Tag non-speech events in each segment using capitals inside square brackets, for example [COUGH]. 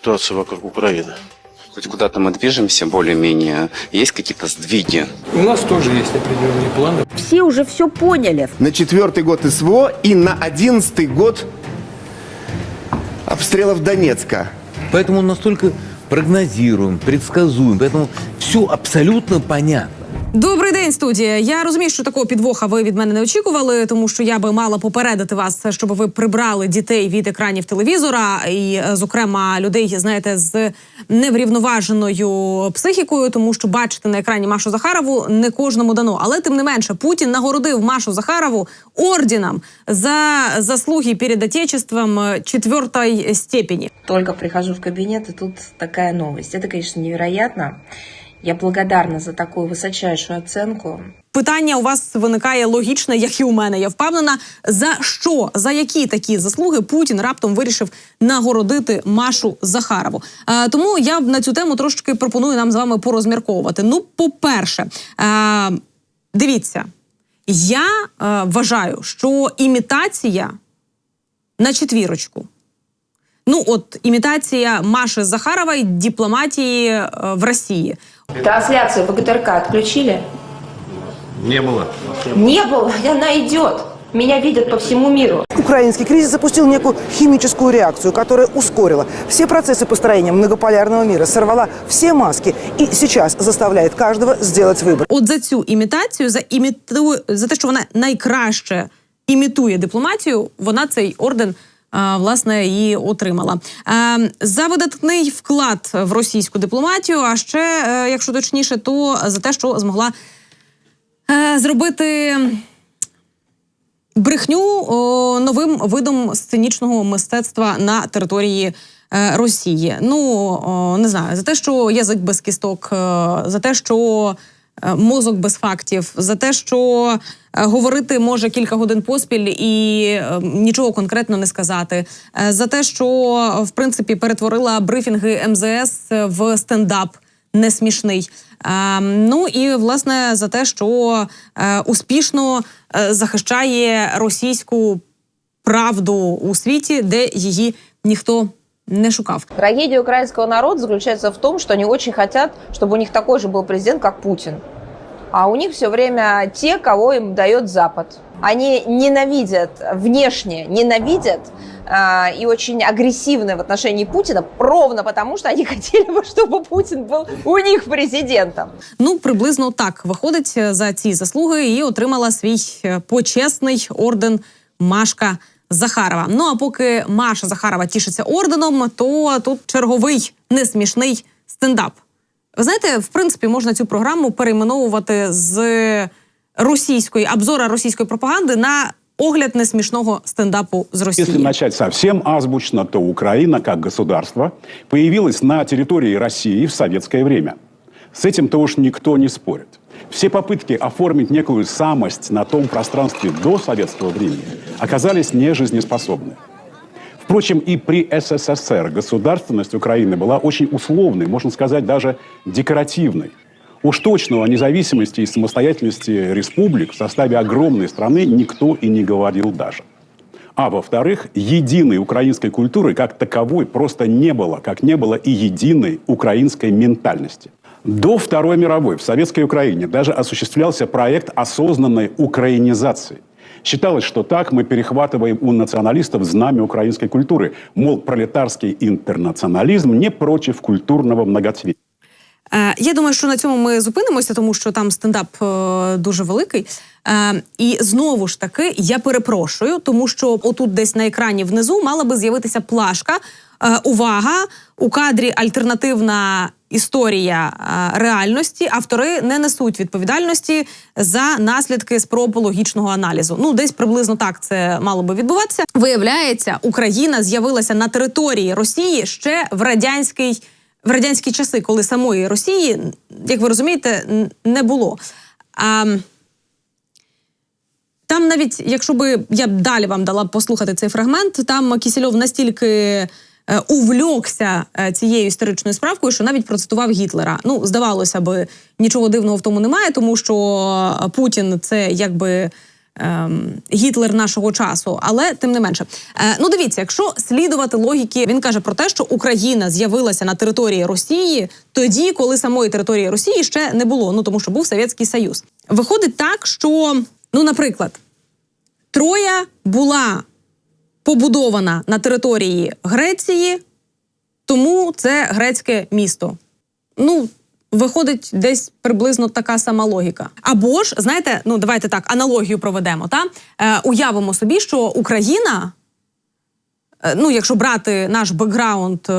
ситуация вокруг Украины. Хоть куда-то мы движемся более-менее, есть какие-то сдвиги. У нас тоже есть определенные планы. Все уже все поняли. на четвертый год СВО и на одиннадцатый год обстрелов Донецка. Поэтому он настолько прогнозируем, предсказуем. Поэтому все абсолютно понятно. Добрий день, студія. Я розумію, що такого підвоха ви від мене не очікували, тому що я би мала попередити вас, щоб ви прибрали дітей від екранів телевізора, і, е, зокрема, людей, знаєте, з неврівноваженою психікою, тому що бачити на екрані Машу Захарову не кожному дано. Але тим не менше, Путін нагородив Машу Захарову орденом за заслуги перед Отечеством е, четвертої степені. Только прихожу в кабинет, и тут такая новость. Это, конечно, невероятно. Я благодарна за такую высочайшую оценку. Питання у вас виникає логічне, як і у мене. Я впевнена, за що, за які такі заслуги Путін раптом вирішив нагородити Машу Захарову. Е, тому я на цю тему трошки пропоную нам з вами порозмірковувати. Ну, по-перше, е, дивіться, я е, вважаю, що імітація на четвірочку. Ну, от імітація Маші Захарової дипломатії е, в Росії. Трансляцию ВГТРК отключили? Не было. Не было, и она идет. Меня видят по всему миру. Украинский кризис запустил некую химическую реакцию, которая ускорила все процессы построения многополярного мира, сорвала все маски и сейчас заставляет каждого сделать выбор. От за цю імітацію, за іміту... за те, що вона найкраще імітує дипломатію, вона цей орден. а, Власне, і отримала Е, за видатний вклад в російську дипломатію. А ще, е, якщо точніше, то за те, що змогла е, зробити брехню о, новим видом сценічного мистецтва на території е, Росії. Ну о, не знаю, за те, що язик без кісток, е, за те, що е, мозок без фактів, за те, що е, говорити може кілька годин поспіль і е, нічого конкретно не сказати, е, за те, що в принципі перетворила брифінги МЗС в стендап не смішний. Е, ну і власне за те, що е, успішно е, захищає російську правду у світі, де її ніхто не шукав. Трагедия украинского народа заключается в том, что они очень хотят, чтобы у них такой же был президент, как Путин. А у них все время те, кого им дает Запад. Они ненавидят, внешне ненавидят а, и очень агрессивны в отношении Путина, ровно потому, что они [LAUGHS] хотели бы, чтобы Путин был у них президентом. Ну, приблизно так виходить е, за ці заслуги і отримала свій е, почесний орден Машка Захарова. Ну а поки Маша Захарова тішиться орденом, то тут черговий несмішний стендап. Ви знаєте, в принципі, можна цю програму перейменовувати з російської обзора російської пропаганди на огляд несмішного стендапу з Росії. Если начать совсем азбучно, то Украина как государство появилась на территории России в советское время. С этим-то уж никто не спорит. Все попытки оформить некую самость на том пространстве до советского времени оказались нежизнеспособны. Впрочем, и при СССР государственность Украины была очень условной, можно сказать, даже декоративной. Уж точно о независимости и самостоятельности республик в составе огромной страны никто и не говорил даже. А во-вторых, единой украинской культуры как таковой просто не было, как не было и единой украинской ментальности. До Второй мировой в Советской Украине даже осуществлялся проект осознанной украинизации. Считалось, что так мы перехватываем у националистов знамя украинской культуры. Мол, пролетарский интернационализм не против культурного многоцветия. Е, я думаю, що на цьому ми зупинимося, тому що там стендап е, дуже великий. Е, і знову ж таки, я перепрошую, тому що отут, десь на екрані внизу, мала би з'явитися плашка. Е, увага! У кадрі альтернативна історія е, реальності. Автори не несуть відповідальності за наслідки спроб логічного аналізу. Ну, десь приблизно так це мало би відбуватися. Виявляється, Україна з'явилася на території Росії ще в радянський в радянські часи, коли самої Росії, як ви розумієте, не було. А, там навіть, якщо би я далі вам дала послухати цей фрагмент, там Кісельов настільки увльокся е, цією історичною справкою, що навіть процитував Гітлера. Ну, здавалося би, нічого дивного в тому немає, тому що Путін це якби ем, Гітлер нашого часу, але тим не менше. Е, ну дивіться, якщо слідувати логіки, він каже про те, що Україна з'явилася на території Росії тоді, коли самої території Росії ще не було. Ну тому що був Совєтський Союз. Виходить так, що, ну, наприклад, Троя була побудована на території Греції, тому це грецьке місто. Ну, виходить десь приблизно така сама логіка. Або ж, знаєте, ну давайте так, аналогію проведемо. Та? Е, уявимо собі, що Україна, е, ну, якщо брати наш бекграунд е,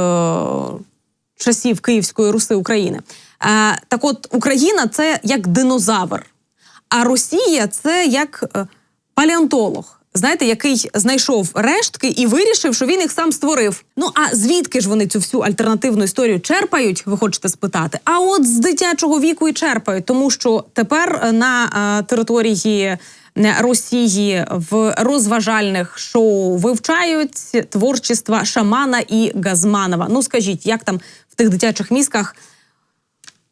часів Київської Руси України, е, так от Україна це як динозавр, а Росія це як е, палеонтолог. Знаєте, який знайшов рештки і вирішив, що він їх сам створив. Ну а звідки ж вони цю всю альтернативну історію черпають? Ви хочете спитати? А от з дитячого віку і черпають, тому що тепер е, на е, території е, Росії в розважальних шоу вивчають творчества Шамана і Газманова. Ну скажіть, як там в тих дитячих мізках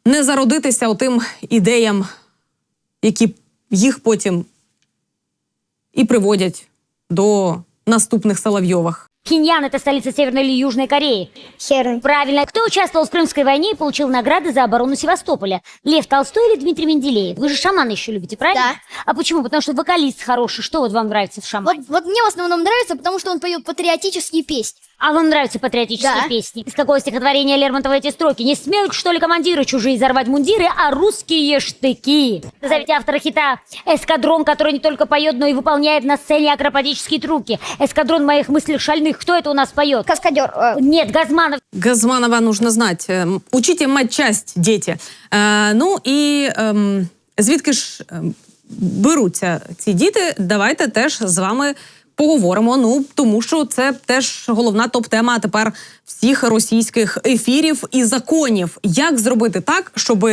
не зародитися отим ідеям, які їх потім і приводять до наступних Соловйових. Пхеньян – это столица Северной или Южной Кореи? Серый. Правильно. Кто участвовал в Крымской войне и получил награды за оборону Севастополя? Лев Толстой или Дмитрий Менделеев? Вы же шамана еще любите, правильно? Да. А почему? Потому что вокалист хороший. Что вот вам нравится в Вот, шамане? вот мне в основном нравится, потому что он поет патриотические песни. А вам нравятся патриотические Да. песни? Из какого стихотворения Лермонтова эти строки? Не смеют, что ли, командиры чужие зарвать мундиры, а русские штыки? Назовите автора хита «Эскадрон», который не только поет, но и выполняет на сцене акробатические трюки. «Эскадрон моих мыслей шальных». Кто это у нас поет? Каскадер. э, Нет, Газманов. Газманова нужно знать. Ем, Учите матчасть, діти. Е, ну і ем, звідки ж ем, беруться ці діти? Давайте теж з вами поговоримо. Ну тому що це теж головна топ-тема тепер всіх російських ефірів і законів. Як зробити так, щоб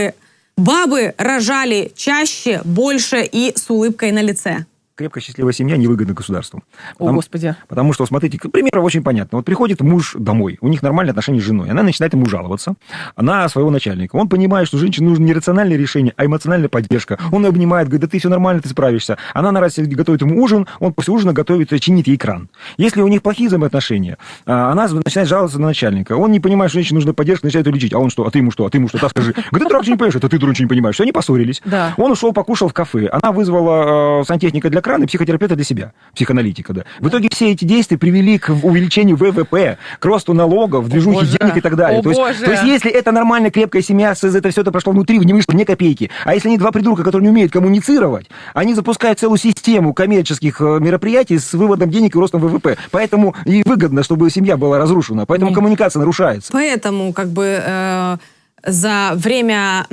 баби рожали чаще, більше і з улыбкою на лице? Крепкая счастливая семья невыгодна государству. О, Потому- Господи. Потому что, смотрите, к примеру очень понятно. Вот приходит муж домой, у них нормальные отношения с женой, она начинает ему жаловаться на своего начальника. Он понимает, что женщине нужно не рациональное решение, а эмоциональная поддержка. Он ее обнимает, говорит, да ты все нормально, ты справишься. Она на раз готовит ему ужин, он после ужина готовит, и чинит ей кран. Если у них плохие взаимоотношения, а, она начинает жаловаться на начальника. Он не понимает, что женщине нужна поддержка, начинает ее лечить. А он что? А ты ему что? А ты ему что? Так скажи. Говорит, ты, дурак, не понимаешь, это ты, дурак, не понимаешь. Все, они поссорились. Да. Он ушел, покушал в кафе. Она вызвала э, сантехника для крана и психотерапевта для себя, психоаналитика, да. В итоге все эти действия привели к увеличению ВВП, к росту налогов, движухи Боже. денег и так далее. О, то, есть, Боже. то есть, если это нормальная крепкая семья, с- это все это прошло внутри, не вышло ни копейки. А если они два придурка, которые не умеют коммуницировать, они запускают целую систему коммерческих э, мероприятий с выводом денег и ростом ВВП. Поэтому и выгодно, чтобы семья была разрушена. Поэтому коммуникация нарушается. Поэтому, как бы, е, за время,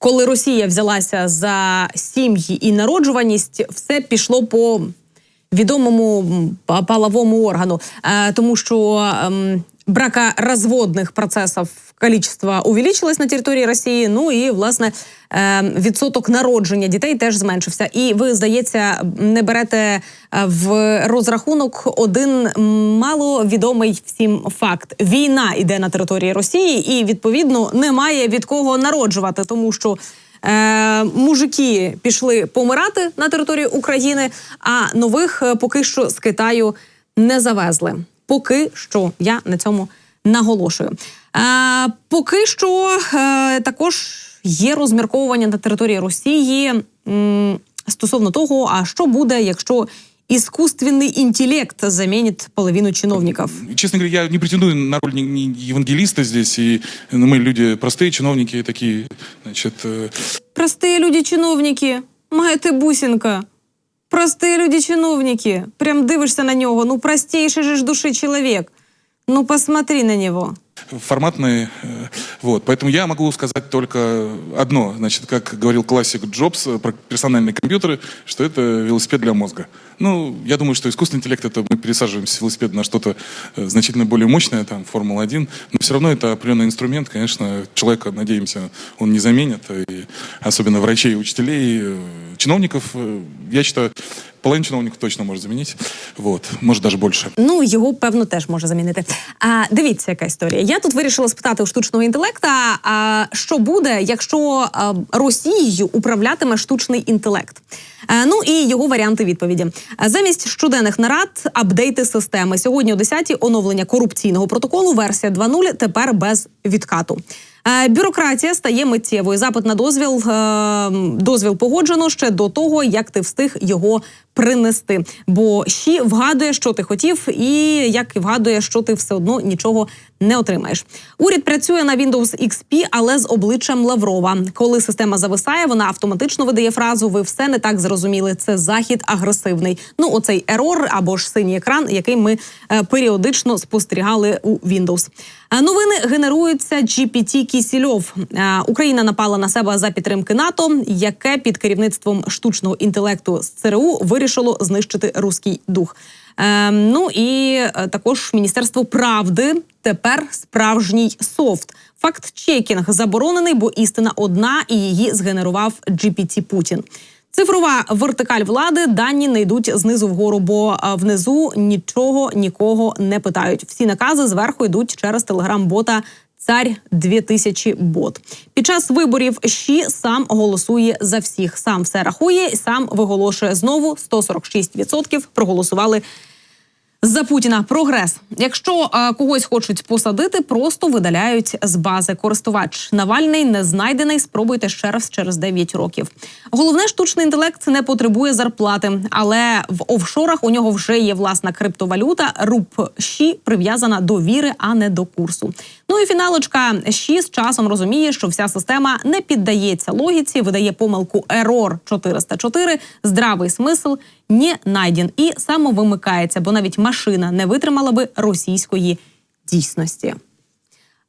коли Росія взялася за сім'ї і народжуваність, все пішло по відомому паловому органу, Е, тому що бракоразводних процесів количество увеличилось на території Росії. Ну і власне відсоток народження дітей теж зменшився. І ви, здається, не берете е, в розрахунок один маловідомий всім факт: війна іде на території Росії, і відповідно немає від кого народжувати, тому що. Е, мужики пішли помирати на території України, а нових е, поки що з Китаю не завезли. Поки що я на цьому наголошую. Е, поки що е, також є розмірковування на території Росії м, стосовно того, а що буде, якщо іскусственний інтелект замінить половину чиновників. Честно говоря, я не претендую на роль ни- ни евангелиста здесь, и ну, мы люди простые, чиновники такие, значит, э, Простые люди-чиновники, маєте бусинка. Прості люди-чиновники. Прям дивишся на нього. Ну, простейший же ж души чоловік. Ну, посмотри на нього. Форматные. э, Вот. Поэтому я могу сказать только одно. Значит, как говорил классик Джобс э, про персональные компьютеры, что это велосипед для мозга. Ну, я думаю, что искусственный интеллект, это мы пересаживаемся с велосипеда на что-то э, значительно более мощное, там, Формула-1, но все равно это определенный инструмент, конечно, человека, надеемся, он не заменит, и особенно врачей, учителей, чиновников, я считаю, половину чиновников точно может заменить. Вот, может даже больше. Ну, його певно теж може замінити. А дивіться, яка історія. Я тут вирішила спитати у штучного інтелекта, а, що буде, якщо а, Росією управлятиме штучний інтелект. А, ну і його варіанти відповіді. А, Замість щоденних нарад апдейти системи. Сьогодні о 10-й оновлення корупційного протоколу. Версія 2.0 тепер без відкату. Е, Бюрократія стає миттєвою. Запит на дозвіл е, дозвіл погоджено ще до того, як ти встиг його принести. Бо щі вгадує, що ти хотів, і як вгадує, що ти все одно нічого не отримаєш. Уряд працює на Windows XP, але з обличчям Лаврова. Коли система зависає, вона автоматично видає фразу Ви все не так зрозуміли. Це захід агресивний. Ну, оцей ерор або ж синій екран, який ми е, періодично спостерігали у Windows. Новини генеруються GPT Кісільов. Україна напала на себе за підтримки НАТО, яке під керівництвом штучного інтелекту з ЦРУ вирішило знищити руський дух. Е, ну і е, також Міністерство правди тепер справжній софт. Факт-чекінг заборонений, бо істина одна, і її згенерував GPT Путін. Цифрова вертикаль влади дані не йдуть знизу вгору, бо внизу нічого нікого не питають. Всі накази зверху йдуть через телеграм-бота. Цар 2000 бот під час виборів ЩІ сам голосує за всіх, сам все рахує, сам виголошує знову 146% проголосували за Путіна прогрес. Якщо е, когось хочуть посадити, просто видаляють з бази. Користувач Навальний не знайдений. Спробуйте ще раз через 9 років. Головне, штучний інтелект не потребує зарплати, але в офшорах у нього вже є власна криптовалюта. РУП ЩІ прив'язана до віри, а не до курсу. Ну і фіналочка ЩІ з часом розуміє, що вся система не піддається логіці, видає помилку Error 404, здравий смисл не найден і самовимикається, бо навіть машина не витримала би російської дійсності.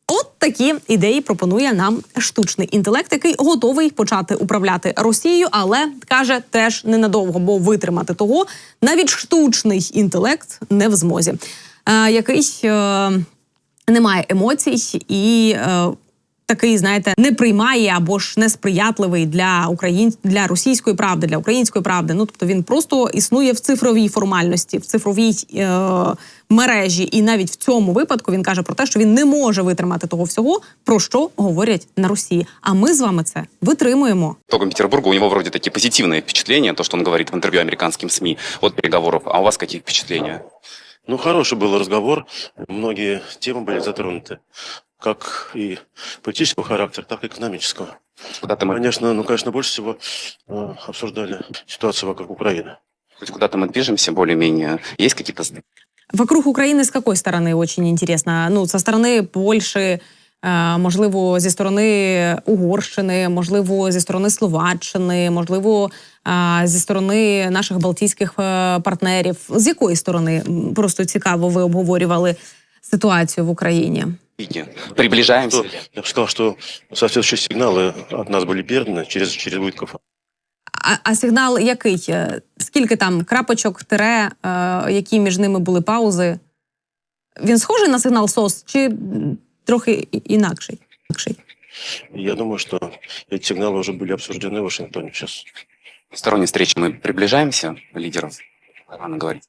От такі ідеї пропонує нам штучний інтелект, який готовий почати управляти Росією, але каже теж ненадовго, бо витримати того навіть штучний інтелект не в змозі, е, який е, не має емоцій і Е, Такий, знаєте, не приймає або ж несприятливий для україн... для російської правди, для української правди. Ну тобто він просто існує в цифровій формальності, в цифровій е- мережі, і навіть в цьому випадку він каже про те, що він не може витримати того всього, про що говорять на Росії. А ми з вами це витримуємо. Итогом Петербурга у него вроде такие позитивные впечатления, то, что он говорит в интервью американским СМИ от переговоров. А у вас какие впечатления? Ну, хороший был разговор. Многие темы были затронуты. Как и политического характера, так и экономического. Куда-то мы, Конечно, ну, конечно, больше всего э, обсуждали ситуацию вокруг Украины. хоть куда-то мы движемся более-менее. Есть какие-то сдвиги? Вокруг України з какой сторони очень интересно? Ну, со сторони Польщі, е, можливо, зі сторони Угорщини, можливо, зі сторони Словаччини, можливо, е, зі сторони наших балтійських е, партнерів. З якої сторони М, просто цікаво, ви обговорювали ситуацію в Україні? Приближаемся. То, я бы сказал, что соответствующие сигналы от нас были переданы через, через Витков. А, а сигнал який? Е, Скільки там крапочок, тире, е, які між ними були паузи? Він схожий на сигнал СОС чи м, трохи і- інакший? інакший? Я думаю, что эти сигналы уже были обсуждены в Вашингтоне сейчас. Сторонней встречи мы приближаемся, лидеров, рано говорить.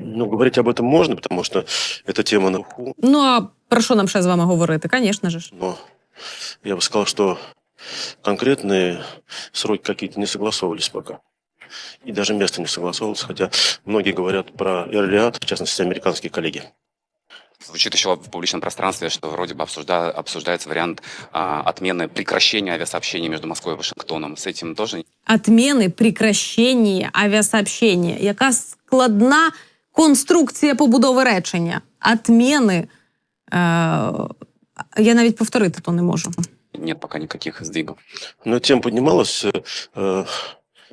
Ну, говорить об этом можно, потому что эта тема на уху. Ну а про що нам ще з вами говорити? Звісно ж. Но я бы сказал, что конкретные сроки какие-то не согласовывались пока. И даже место не согласовывалось, хотя многие говорят про Эрлиат, в частности, американские коллеги. Звучит еще в публичном пространстве, что вроде бы обсужда- обсуждается вариант а, отмены прекращения авиасообщений между Москвой и Вашингтоном. С этим тоже Отміни, прекращення, авіасообщення. Яка складна конструкція побудови речення. Отміни. Е, я навіть повторити то не можу. нет пока никаких сдвигов. Но тема поднималась э, э,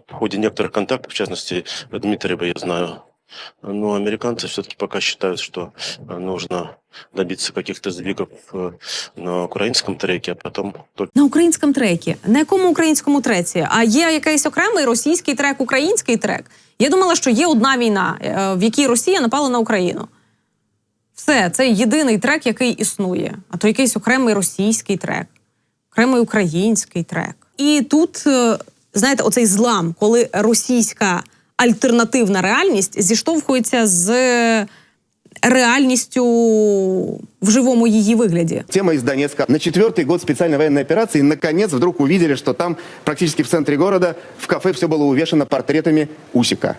в ходе некоторых контактов, в частности, Дмитриева я знаю. Но американцы все-таки пока считают, что э, нужно добиться каких-то сдвигов э, на украинском треке, а потом только На українському трекі. На якому українському треці? А є якийсь окремий російський трек, український трек. Я думала, що є одна війна, е, в якій Росія напала на Україну. Все, це єдиний трек, який існує. А то якийсь окремий російський трек, окремий український трек. І тут, е, знаєте, оцей злам, коли російська альтернативна реальність зіштовхується з реальністю в живому її вигляді. Тема из Донецка. На четвертый год специальной военной операции наконец вдруг увидели, что там практически в центре города в кафе все было увешано портретами Усика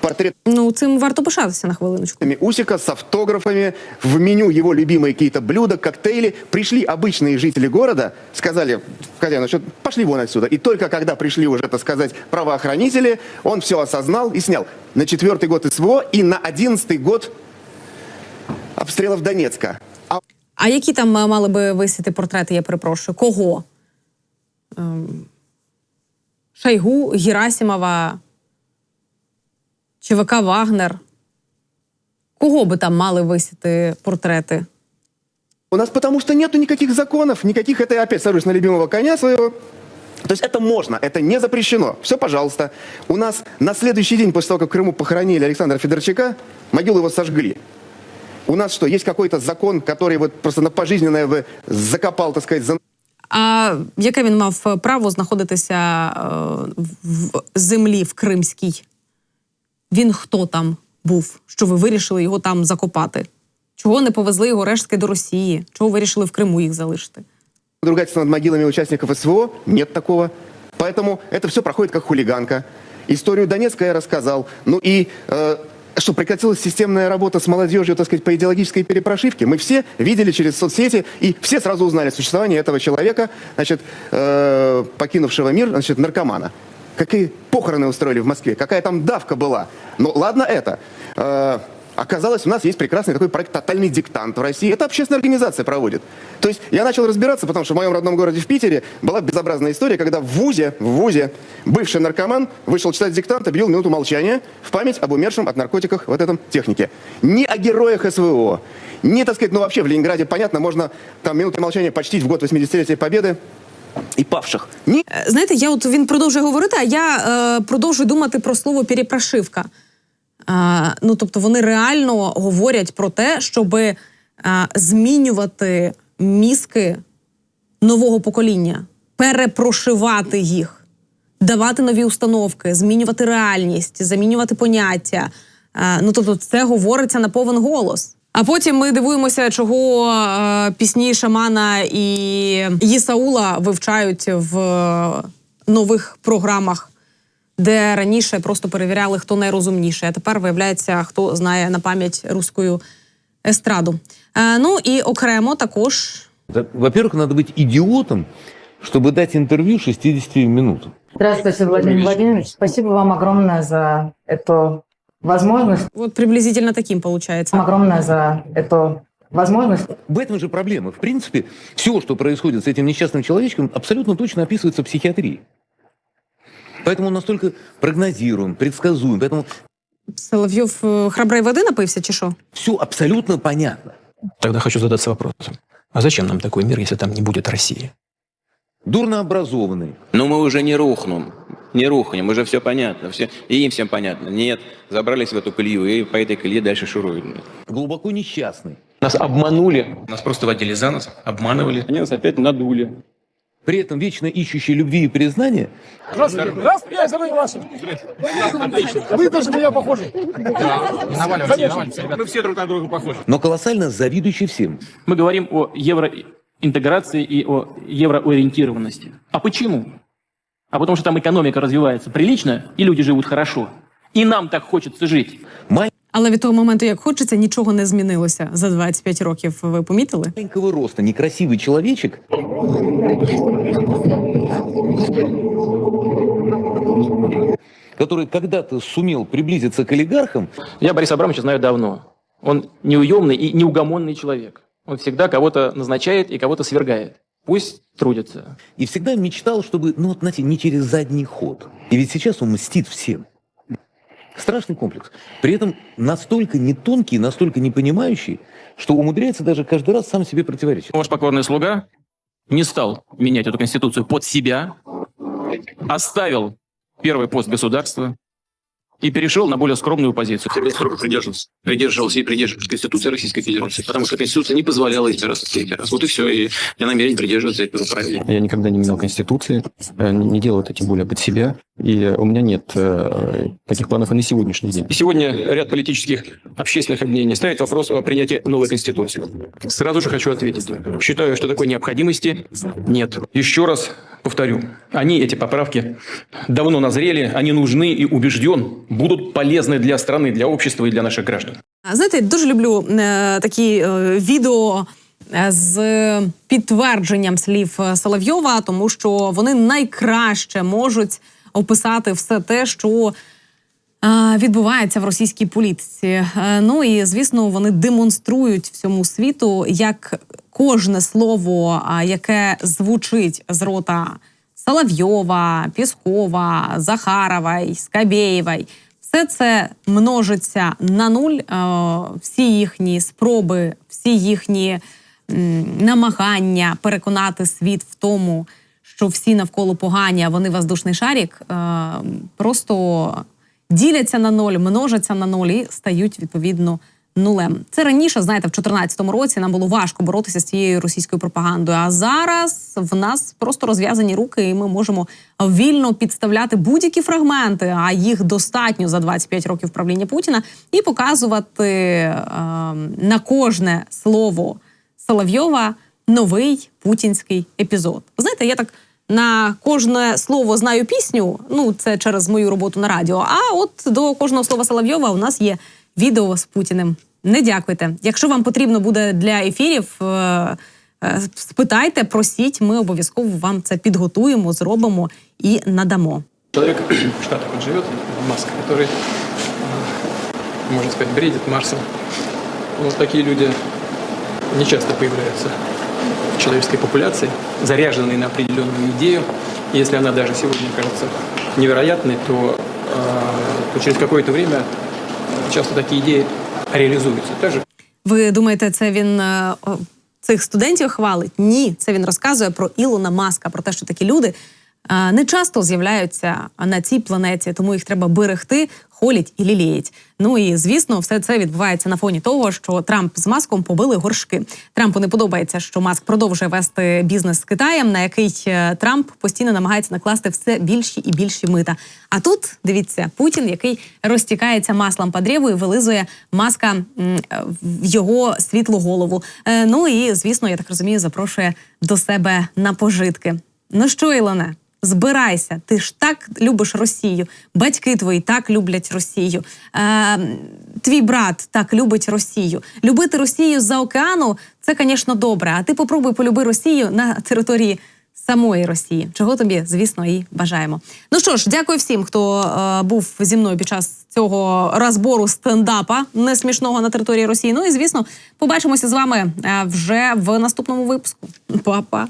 Портретами Ну цим варто пишатися на хвилиночку. Усика с автографами, в меню его любимые какие-то блюда, коктейли. Пришли обычные жители города, сказали хозяину, что пошли вон отсюда. И только когда пришли уже, так сказать, правоохранители, он все осознал и снял. На четвертый год СВО и на одиннадцатый год обстрелов Донецка. А А які там е, мали би висіти портрети, я перепрошую? Кого? Ем, Шайгу, Герасимова, ЧВК Вагнер. Кого би там мали висіти портрети? У нас потому что нету никаких законов, никаких, это я опять сажусь на любимого коня своего. То есть это можно, это не запрещено. Все, пожалуйста. У нас на следующий день после того, как в Крыму похоронили Александра Федорчака, могилу его сожгли. У нас что, есть какой-то закон, который вот просто на пожизненное бы закопал, так сказать, за А яке він мав право знаходитися е, в землі в Кримській? Він хто там був? Що ви вирішили його там закопати? Чого не повезли його рештки до Росії? Чого вирішили в Криму їх залишити? Надругательство над могилами участников СВО нет такого. Поэтому это все проходит как хулиганка. Историю Донецка я рассказал. Ну и э, что прекратилась системная работа с молодежью, так сказать, по идеологической перепрошивке. Мы все видели через соцсети, и все сразу узнали существование этого человека, значит, э, покинувшего мир, значит, наркомана. Какие похороны устроили в Москве, какая там давка была. Ну ладно это. Э, Оказалось, у нас есть прекрасный такой проект «Тотальный диктант» в России. Это общественная организация проводит. То есть я начал разбираться, потому что в моем родном городе в Питере была безобразная история, когда в ВУЗе, в ВУЗе бывший наркоман вышел читать диктант, объявил минуту молчания в память об умершем от наркотиков вот этом технике. Не о героях СВО, не, так сказать, ну вообще в Ленинграде, понятно, можно там минуты молчания почтить в год 80-летия Победы и павших. Не Е, Знаєте, я от він продовжує говорити, а я е, продовжую думати про слово перепрошивка. Е, ну, тобто, вони реально говорять про те, щоб е, змінювати мізки нового покоління, перепрошивати їх, давати нові установки, змінювати реальність, замінювати поняття. Е, ну, тобто, це говориться на повен голос. А потім ми дивуємося, чого е, пісні Шамана і Єсаула вивчають в е, нових програмах, де раніше просто перевіряли, хто найрозумніший, а тепер виявляється, хто знає на пам'ять руською естраду. Е, ну і окремо також Да, Во-первых, надо быть идиотом, чтобы дать интервью 60 минутам. Здравствуйте, Владимир Владимирович. Спасибо вам огромное за эту возможность. от приблизительно таким получается. Огромное за эту возможность. В этом же проблема. В принципе, все, что происходит с этим несчастным человечком, абсолютно точно описывается в психиатрии. Поэтому он настолько прогнозируем, предсказуем. Поэтому Соловйов е, храброї води напився, чи що? все абсолютно понятно. Тогда хочу задаться вопросом. А зачем нам такой мир, если там не будет России? Дурно образованный. Но мы уже не рухнем. Не рухнем, уже все понятно. Все, и им всем понятно. Нет, забрались в эту колею и по этой колее дальше шуруют. Глубоко несчастный. Нас обманули. Нас просто водили за нос, обманывали. Они нас опять надули. При этом вечно ищущий любви и признания, Вы даже на меня похожи. Мы все друг на друга похожи. но колоссально завидующий всем. Мы говорим о евроинтеграции и о евроориентированности. А почему? А потому что там экономика развивается прилично, и люди живут хорошо. И нам так хочется жить. Але від того моменту, як хочеться, нічого не змінилося за 25 років. Ви помітили? Маленького роста, некрасивый человечек который когда-то сумел приблизиться к олигархам, Я Бориса Абрамовича знаю давно. Он неуемный и неугомонный человек. Он всегда кого-то назначает и кого-то свергает. Пусть трудятся. и всегда мечтал, чтобы, ну вот, знаете, не через задний ход. И ведь сейчас он мстит всем. Страшный комплекс. При этом настолько не тонкий, настолько не понимающий, что умудряется даже каждый раз сам себе противоречить. Ваш покорный слуга не стал менять эту конституцию под себя, оставил первый пост государства и перешел на более скромную позицию. Строго придерживался, придерживался и придерживался Конституции Российской Федерации, потому что Конституция не позволяла избираться в третий раз. Вот и все, и я намерен придерживаться этого правила. Я никогда не менял Конституции, э, не делал это тем более под себя, и у меня нет э, таких планов и на сегодняшний день. И сегодня ряд политических общественных объединений ставит вопрос о принятии новой Конституции. Сразу же хочу ответить. Считаю, что такой необходимости нет. Еще раз повторю, они, эти поправки, давно назрели, они нужны и убежден, будут полезны для страны, для общества и для наших граждан. А, Знаєте, дуже люблю е, такі е, відео е, з підтвердженням слів е, Соловйова, тому що вони найкраще можуть описати все те, що е, відбувається в російській політиці. Е, ну і звісно, вони демонструють всьому світу, як кожне слово, яке звучить з рота Соловйова, Піскова, Захаровой, Скабєєвой, все це множиться на нуль. Е, Всі їхні спроби, всі їхні намагання переконати світ в тому, що всі навколо погані, а вони воздушний шарік, е, просто діляться на ноль, множаться на ноль і стають відповідно нулем. Це раніше, знаєте, в 2014 році нам було важко боротися з цією російською пропагандою. А зараз в нас просто розв'язані руки, і ми можемо вільно підставляти будь-які фрагменти, а їх достатньо за 25 років правління Путіна, і показувати е, на кожне слово Соловйова новий путінський епізод. Знаєте, я так на кожне слово знаю пісню. Ну, це через мою роботу на радіо. А от до кожного слова Соловйова у нас є відео з Путіним. Не дякуйте. Якщо вам потрібно буде для ефірів, е, е, спитайте, просіть. Ми обов'язково вам це підготуємо, зробимо і надамо. Человек [CLEARS THROAT] в Штатах вот живет, Маск, который, э, можно сказать, бредит Марсом. Вот такие люди не часто появляются человеческой популяции, заряженной на определенную идею. Если она даже сегодня кажется невероятной, то, э, то через какое-то время часто такие идеи реализуются. Также Ви думаєте, це він е, цих студентів хвалить? Ні, це він розказує про Ілона Маска, про те, що такі люди не часто з'являються на цій планеті, тому їх треба берегти, холять і ліліють. Ну і звісно, все це відбувається на фоні того, що Трамп з маском побили горшки. Трампу не подобається, що Маск продовжує вести бізнес з Китаєм, на який е, Трамп постійно намагається накласти все більші і більші мита. А тут дивіться, Путін, який розтікається маслом по древу і вилизує маска в його світлу голову. Е, Ну і звісно, я так розумію, запрошує до себе на пожитки. Ну що, Ілоне? Збирайся, ти ж так любиш Росію. Батьки твої так люблять Росію. Е, твій брат так любить Росію. Любити Росію з-за океану це, звісно, добре. А ти попробуй полюби Росію на території самої Росії, чого тобі, звісно, і бажаємо. Ну що ж, дякую всім, хто е, був зі мною під час цього розбору стендапа несмішного на території Росії. Ну і звісно, побачимося з вами е, вже в наступному випуску. Па-па!